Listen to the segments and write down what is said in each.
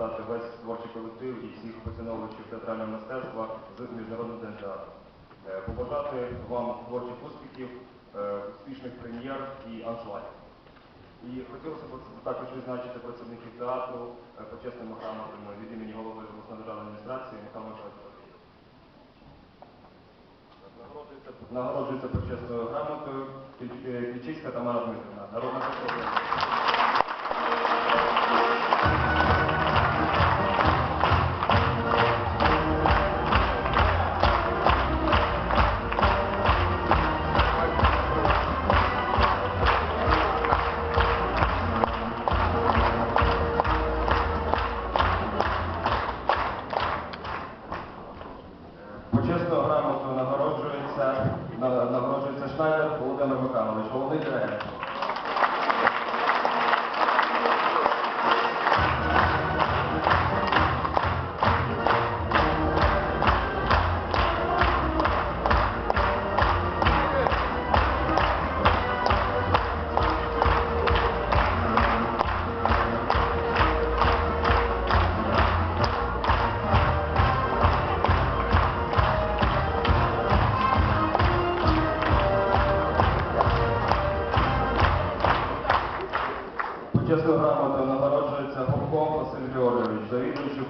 привітати весь творчий колектив і всіх поціновувачів театрального мистецтва з Міжнародним днем театру. Е, Побажати вам творчих успіхів, е, успішних прем'єр і аншлагів. І хотілося б також відзначити працівників театру е, почесними грамотами від імені голови обласної державної адміністрації Михайла Михайловича Нагороджується, почесною грамотою Ключицька Тамара Дмитрівна, народна депутатка. Почесною грамотно нагороджується, на- нагороджується Шнайдер Володимир Михайлович, головний директор.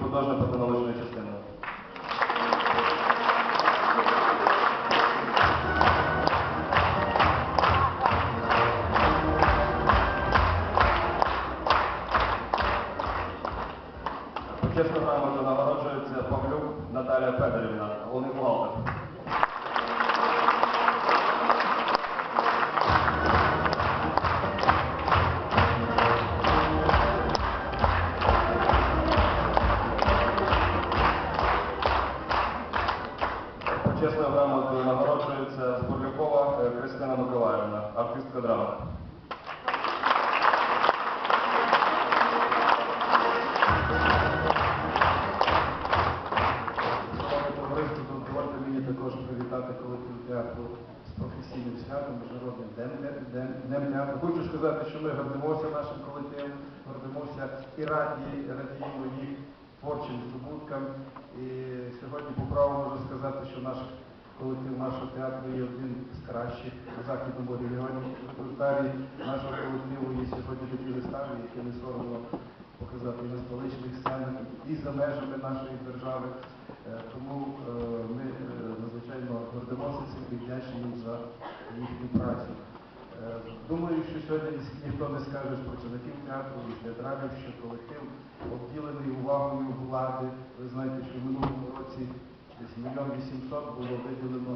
Завідуючий художньо-постановочною частиною. Почесною грамотою нагороджується Павлюк Наталія Федорівна, головний бухгалтер. Почесною грамотою нагороджується Спорлюкова е, Христина Миколаївна, артистка драми. Дозвольте мені також привітати колектив з професійним святом, Міжнародним. Хочу сказати, що ми гордимося нашим колективом, гордимося і раді, радіємо їх творчим здобуткам. І сьогодні по праву можу сказати, що наш колектив нашого театру є один з кращих у західному регіоні. Репертуарі нашого колективу є сьогодні такі вистави, які не соромно показати на столичних сценах, і за межами нашої держави. Е, Тому е, ми е, надзвичайно гордимося цим і вдячні їм за їхню працю. Думаю, що сьогодні ніхто не скаже з працівників театру, і театралів, що колектив обділений увагою влади. Ви знаєте, що в минулому році десь мільйон вісімсот було виділено,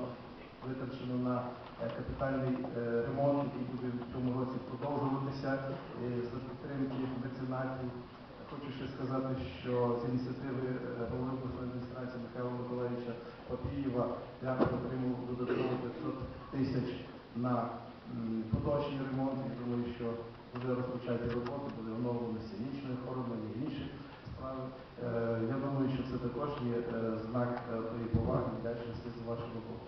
витрачено на е, капітальний е, ремонт, який буде в цьому році продовжуватися е, за підтримки меценатів. Хочу ще сказати, що з ініціативи голови обласної адміністрації Михайла Миколаївича Папієва театр отримав додатково 500 тисяч на м, поточний ремонт. Я думаю, що буде розпочаті роботи, буде оновлено сценічне оформлення і інші справи. Е, Я думаю, що це також є е, знак е, тої поваги і вдячності з вашого боку.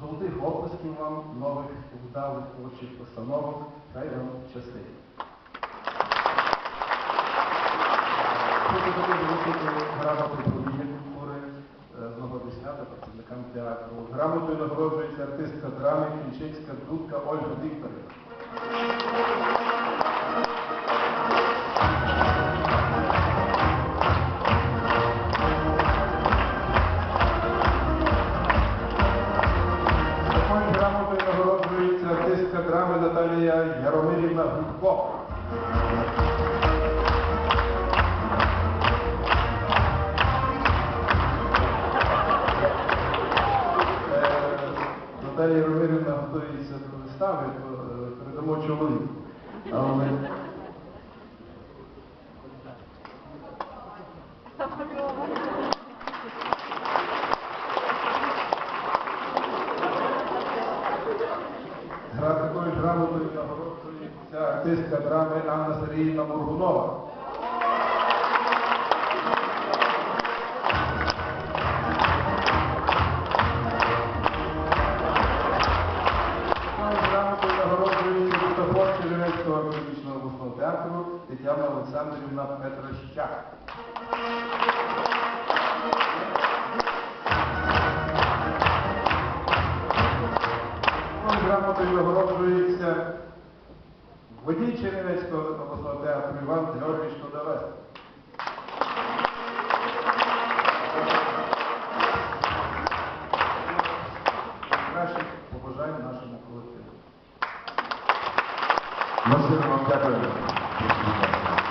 Золотих оплесків вам, нових вдалих творчих постановок. Хай вам щастить. Хочу свята працівникам театру. Грамотою нагороджується артистка драми Кільчинська дудка Ольга Вікторівна. Грамотою нагороджується артистка драми Наталія Яромирівна Гудко. До то е, передамо чоловіку. Але гра такою грамотою нагороджується артистка драми Анна Сергіївна Моргунова. Олександрівна Петрощак. Грамотою нагороджується водій Чернівецького обласного театру Іван Георгійович Тодорес. Кращих побажань нашому колективу. Ми вам.